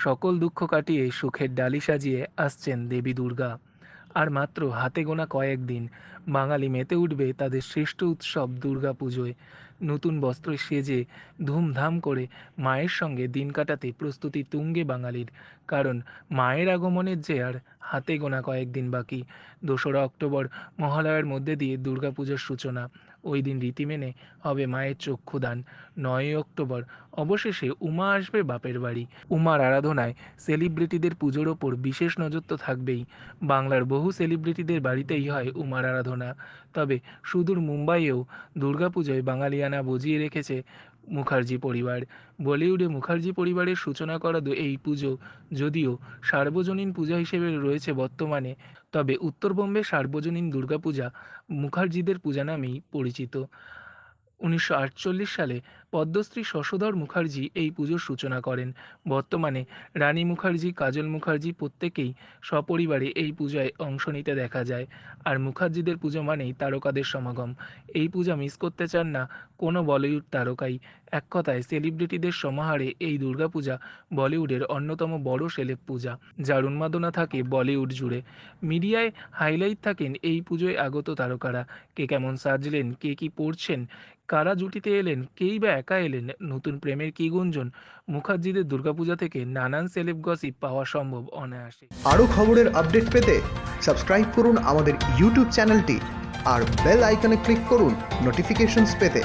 সকল দুঃখ কাটিয়ে সুখের ডালি সাজিয়ে আসছেন দেবী দুর্গা। আর মাত্র হাতে গোনা কয়েকদিন বাঙালি মেতে উঠবে তাদের শ্রেষ্ঠ উৎসব দুর্গা পুজোয়। নতুন বস্ত্র সেজে, ধুমধাম করে মায়ের সঙ্গে দিন কাটাতে প্রস্তুতি তুঙ্গে বাঙালির, কারণ মায়ের আগমনের যে আর হাতে গোনা কয়েকদিন বাকি। দোসরা অক্টোবর মহালয়ার মধ্যে দিয়ে দুর্গাপুজোর সূচনা। ওই দিন রীতি মেনে হবে মায়ের চক্ষুদান। নয়ই অক্টোবর, অবশেষে উমা আসবে বাপের বাড়ি। উমার আরাধনায় সেলিব্রিটিদের পুজোর ওপর বিশেষ নজর তো থাকবেই। বাংলার বহু সেলিব্রিটিদের বাড়িতেই হয় উমার আরাধনা। তবে সুদূর মুম্বাইয়েও দুর্গাপুজোয় বাঙালিয়ানা বুঝিয়ে রেখেছে মুখার্জি পরিবার। বলিউডে মুখার্জি পরিবারের সূচনা করা এই পুজো যদিও সার্বজনীন পূজা হিসেবে রয়েছে বর্তমানে, তবে উত্তরবঙ্গে সার্বজনীন দুর্গাপূজা মুখার্জিদের পূজা নামেই পরিচিত। উনিশশো আটচল্লিশ সালে পদ্মশ্রী শশধর মুখার্জি এই পুজোর সূচনা করেন। বর্তমানে রানী মুখার্জি, কাজল মুখার্জি প্রত্যেকেই সপরিবারে এই পূজায় অংশ নিতে দেখা যায়। আর মুখার্জিদের পুজো মানেই তারকাদের সমাগম। এই পূজা মিস করতে চান না কোনো বলিউড তারকাই। এক কথায় সেলিব্রিটিদের সমাহারে এই দুর্গাপূজা বলিউডের অন্যতম বড় সেলেব পূজা, যার উন্মাদনা থাকে বলিউড জুড়ে। মিডিয়ায় হাইলাইট থাকেন এই পুজোয় আগত তারকারা। কে কেমন সাজলেন, কে কি পড়ছেন কারা জুটিতে এলেন? কেই বা একা এলেন? নতুন প্রেমের কি গুঞ্জন? মুখার্জিদের দুর্গাপূজা থেকে নানান সেলেব গসিপ পাওয়া সম্ভব অনায়াসে। আরও খবরের আপডেট পেতে সাবস্ক্রাইব করুন আমাদের ইউটিউব চ্যানেলটি আর বেল আইকনে ক্লিক করুন নোটিফিকেশনস পেতে।